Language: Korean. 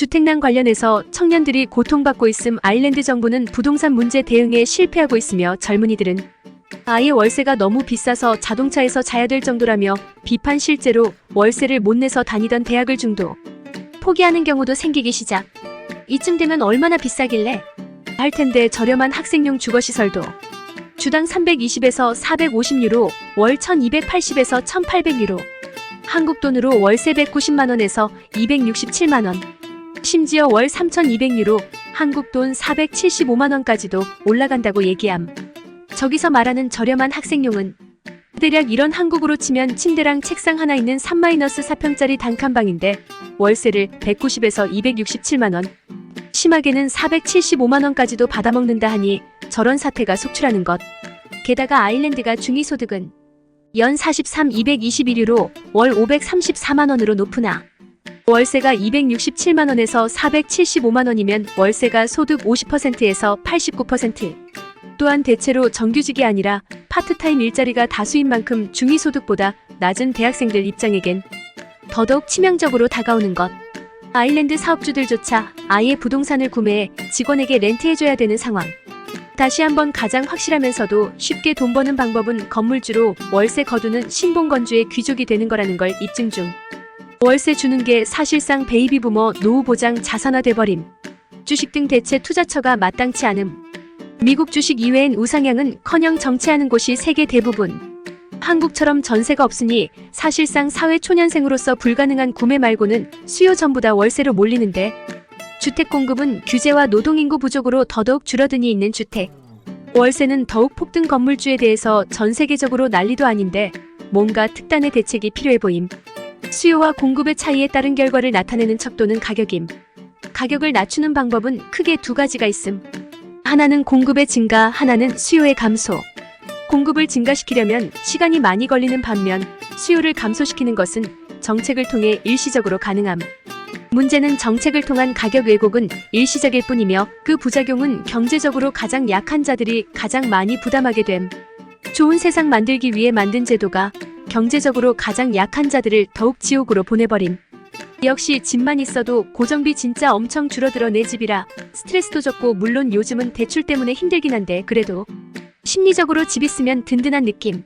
주택난 관련해서 청년들이 고통받고 있음 아일랜드 정부는 부동산 문제 대응에 실패하고 있으며 젊은이들은 아예 월세가 너무 비싸서 자동차에서 자야 될 정도라며 비판 실제로 월세를 못 내서 다니던 대학을 중도 포기하는 경우도 생기기 시작. 이쯤 되면 얼마나 비싸길래 할 텐데 저렴한 학생용 주거시설도 주당 320에서 450유로, 월 1280에서 1800유로. 한국 돈으로 월세 190만 원에서 267만 원. 심지어 월 3200유로, 한국 돈 475만 원까지도 올라간다고 얘기함. 저기서 말하는 저렴한 학생용은 대략 이런 한국으로 치면 침대랑 책상 하나 있는 3-4평짜리 단칸방인데 월세를 190에서 267만 원, 심하게는 475만 원까지도 받아먹는다 하니 저런 사태가 속출하는 것. 게다가 아일랜드가 중위소득은 연 43, 221유로 월 534만 원으로 높으나 월세가 267만 원에서 475만 원이면 월세가 소득 50%에서 89%. 또한 대체로 정규직이 아니라 파트타임 일자리가 다수인 만큼 중위소득보다 낮은 대학생들 입장에겐 더더욱 치명적으로 다가오는 것. 아일랜드 사업주들조차 아예 부동산을 구매해 직원에게 렌트해줘야 되는 상황. 다시 한번 가장 확실하면서도 쉽게 돈 버는 방법은 건물주로 월세 거두는 신봉건주의 귀족이 되는 거라는 걸 입증 중. 월세 주는 게 사실상 베이비 부머 노후 보장 자산화 돼버림. 주식 등 대체 투자처가 마땅치 않음. 미국 주식 이외엔 우상향은 커녕 정체하는 곳이 세계 대부분. 한국처럼 전세가 없으니 사실상 사회 초년생으로서 불가능한 구매 말고는 수요 전부 다 월세로 몰리는데 주택 공급은 규제와 노동인구 부족으로 더더욱 줄어드니 있는 주택. 월세는 더욱 폭등 건물주에 대해서 전 세계적으로 난리도 아닌데 뭔가 특단의 대책이 필요해 보임. 수요와 공급의 차이에 따른 결과를 나타내는 척도는 가격임. 가격을 낮추는 방법은 크게 두 가지가 있음. 하나는 공급의 증가, 하나는 수요의 감소. 공급을 증가시키려면 시간이 많이 걸리는 반면 수요를 감소시키는 것은 정책을 통해 일시적으로 가능함. 문제는 정책을 통한 가격 왜곡은 일시적일 뿐이며 그 부작용은 경제적으로 가장 약한 자들이 가장 많이 부담하게 됨. 좋은 세상 만들기 위해 만든 제도가 경제적으로 가장 약한 자들을 더욱 지옥으로 보내버림. 역시 집만 있어도 고정비 진짜 엄청 줄어들어 내 집이라 스트레스도 적고 물론 요즘은 대출 때문에 힘들긴 한데 그래도 심리적으로 집 있으면 든든한 느낌.